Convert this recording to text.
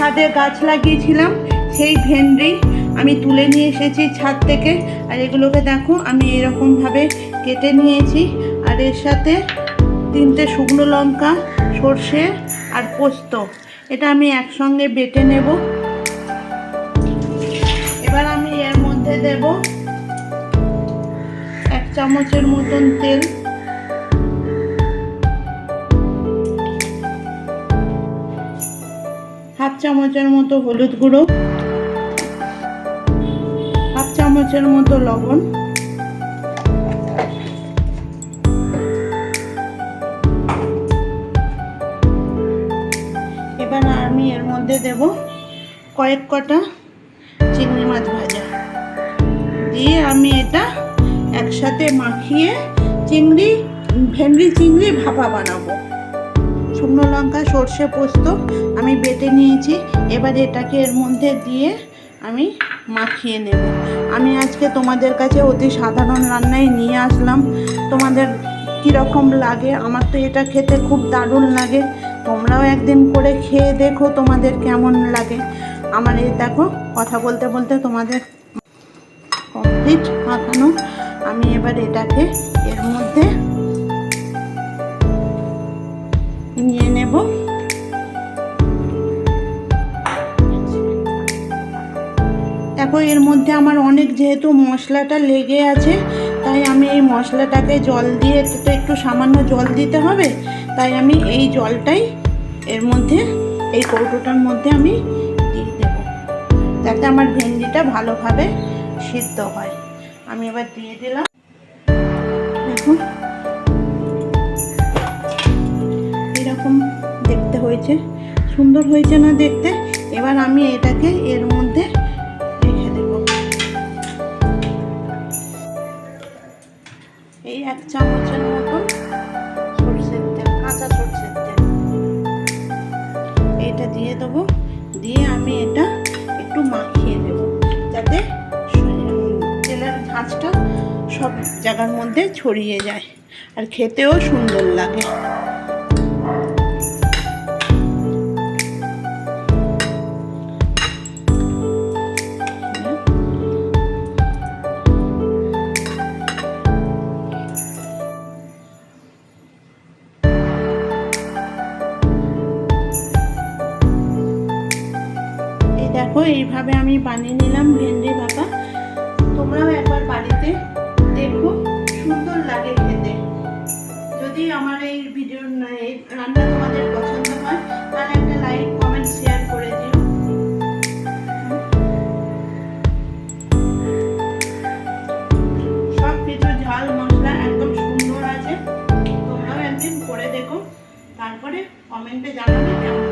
ছাদে গাছ লাগিয়েছিলাম, সেই ভেন্ডি আমি তুলে নিয়ে এসেছি ছাদ থেকে। আর এগুলোকে দেখো, আমি এরকমভাবে কেটে নিয়েছি। আর এর সাথে তিনটে শুকনো লঙ্কা, সর্ষে আর পোস্ত। এটা আমি একসঙ্গে বেটে নেব। এবার আমি এর মধ্যে দেব এক চামচের মতন তেল। চামচের মতো হলুদ গুঁড়ো, হাফ চামচের মতো লবণ, এবার আমি এর মধ্যে দেব কয়েক কটা চিংড়ি মাছ ভাজা। দিয়ে আমি এটা একসাথে মাখিয়ে চিংড়ি, ভেন্ডি চিংড়ি ভাপা বানাবো। শুকনো লঙ্কা, সর্ষে পোস্ত আমি বেটে নিয়েছি। এবার এটাকে এর মধ্যে দিয়ে আমি মাখিয়ে নেব। আমি আজকে তোমাদের কাছে অতি সাধারণ রান্নাই নিয়ে আসলাম। তোমাদের কীরকম লাগে? আমার তো এটা খেতে খুব দারুণ লাগে। তোমরাও একদিন করে খেয়ে দেখো তোমাদের কেমন লাগে। আমার এই দেখো, কথা বলতে বলতে তোমাদের কমপ্লিট মাখানো। আমি এবার এটাকে এর মধ্যে নেব দেখো, এর মধ্যে আমার অনেক যেহেতু মশলাটা লেগে আছে, তাই আমি এই মশলাটাকে জল দিয়ে তো একটু সামান্য জল দিতে হবে, তাই আমি এই জলটাই এর মধ্যে, এই কৌটোটার মধ্যে আমি দিয়ে দেব। যাতে আমার ভেন্ডিটা ভালোভাবে সিদ্ধ হয়। আমি এবার দিয়ে দিলাম। দেখুন হয়েছে। সুন্দর হয়েছে না দেখতে? এবার আমি এটাকে এর মধ্যে রেখে দেব। এই এক চামচের মতন সরষের তেল, কাঁচা সরষের তেল। এটা দিয়ে দেবো। দিয়ে আমি এটা একটু মাখিয়ে নেব, যাতে তেলের ঝাঁঝটা সব জায়গার মধ্যে ছড়িয়ে যায়। আর খেতেও সুন্দর লাগে। দেখো, এইভাবে আমি বানিয়ে নিলাম ভেন্ডি ভাপা তোমরাও একবার বাড়িতে দেখো, সুন্দর লাগে খেতে। যদি আমার এই ভিডিও এই রান্না তোমাদের পছন্দ হয়, তাহলে একটা লাইক কমেন্ট শেয়ার করে দিও। সব কিছু ঝাল মশলা একদম সুন্দর আছে। তোমরাও একদিন করে দেখো। তারপরে কমেন্টে জানাবে কেমন